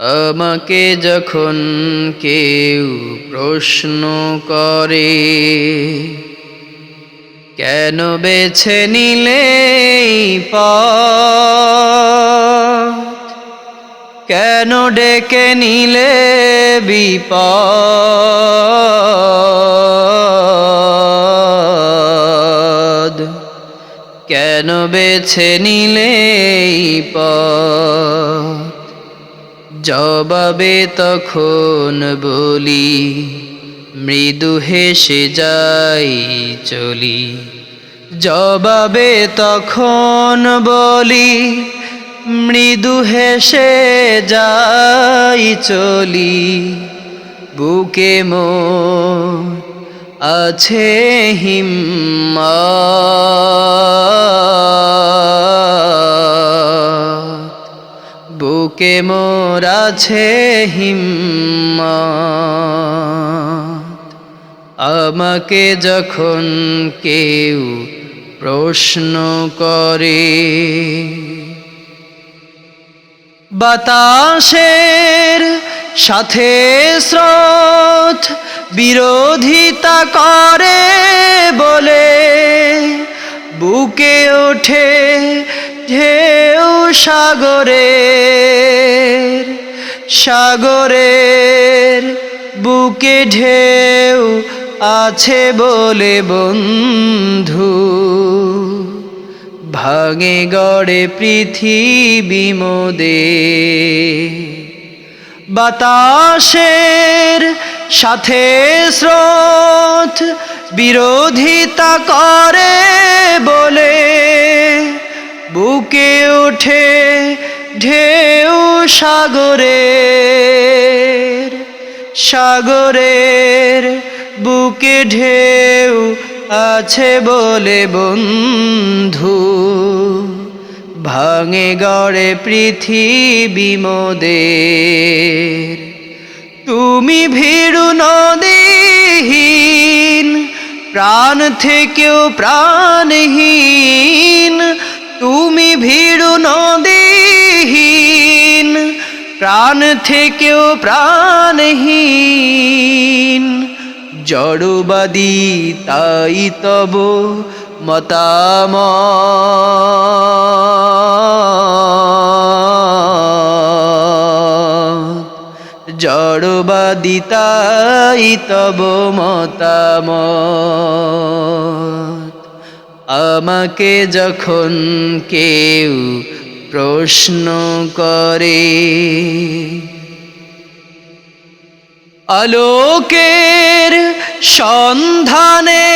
আমাকে যখন কেউ প্রশ্ন করে, কেন বেছে নিলে কেন ডেকে নিলে বিপদ? কেন বেছে নিলে পথ? জবাবে তখন বলি, মৃদু হেসে যাই চলি। জবাবে তখন বলি, মৃদু হেসে যাই চলি। বুকে মো আছে হিম্মা বুকে মোর আছে হিম্মা আমাকে যখন কেউ প্রশ্ন করে, বাতাসের সাথে স্রোত বিরোধিতা করে বলে, বুকে ওঠে ঢেউ সাগরের সাগরের বুকে ঢেউ আছে বলে বন্ধু। ভাঙে গড়ে পৃথিবী মোদে। বাতাসের সাথে স্রোত বিরোধিতা করে বলে বুকে ওঠে ঢেউ সাগরের সাগরের বুকে ঢেউ আছে বলে বন্ধু। ভাঙে গড়ে পৃথিবী মোদের। তুমি ভীরু নদীহীন, প্রাণ থেকেও প্রাণহীন তুমি ভীরু নদীহীন প্রাণ থেকেও প্রাণহীন। জড়বাদী তাই তব মতামত। জড়বাদী তাই তব মতামত। আমাকে যখন কেউ প্রশ্ন করে আলোকের সন্ধানে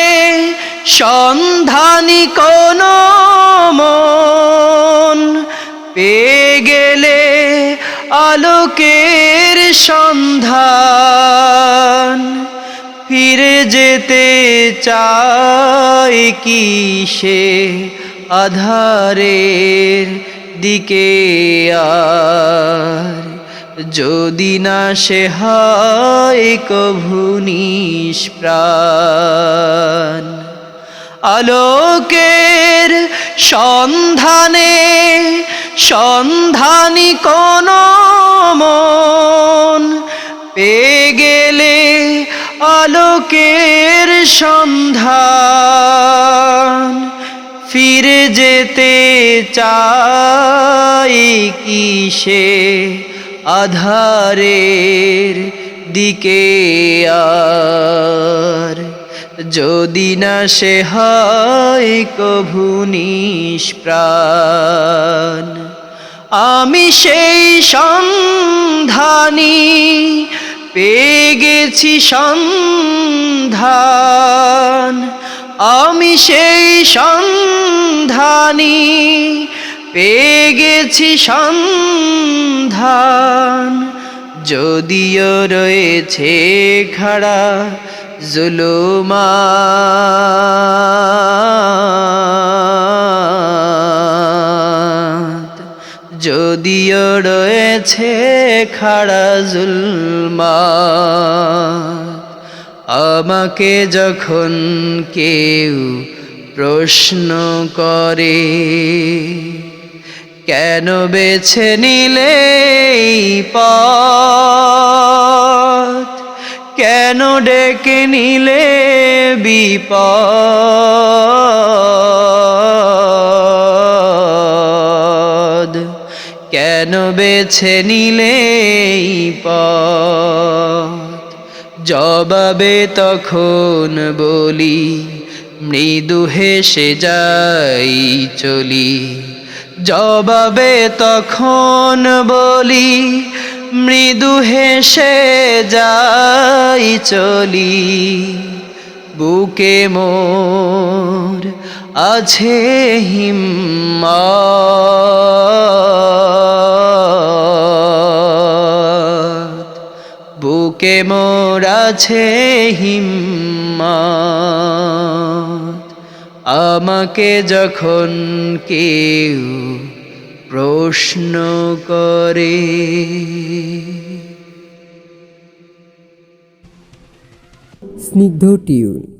সন্ধানী কোন মন পেয়ে গেলে আলোকের সন্ধান। ফিরে যেতে চায় কি সে আধারের দিকে আর যদি না সে হয় কভু নিষ্প্রাণ। আলোকের সন্ধানে সন্ধানী কোন মন পেয়ে গেলে আলোকের সন্ধান। ফিরে যেতে চাই কি সে আধারের দিকে আর। যদি না সে হয় কভু নিষ্প্রাণ। আমি সেই সন্ধানী পেয়ে গেছি সন্ধান আমি সেই সন্ধানী পেয়ে গেছি সন্ধান যদিও রয়েছে খাড়া জুলুমা যদিও রয়েছে খাড়া জুলমা, আমাকে যখন কেউ প্রশ্ন করে, কেন বেছে নিলে পথ? কেন ডেকে নিলে বিপদ? বেছে নিলে জবাবে তখন বলি, মৃদু হেসে যাই চলি। জবাবে তখন বলি, মৃদু হেসে যাই চলি। বুকে মোর আছে হিম্মত। বুকে মোর আছে হিম্মা আমাকে যখন কেউ প্রশ্ন করে। স্নিগ্ধ টিউন।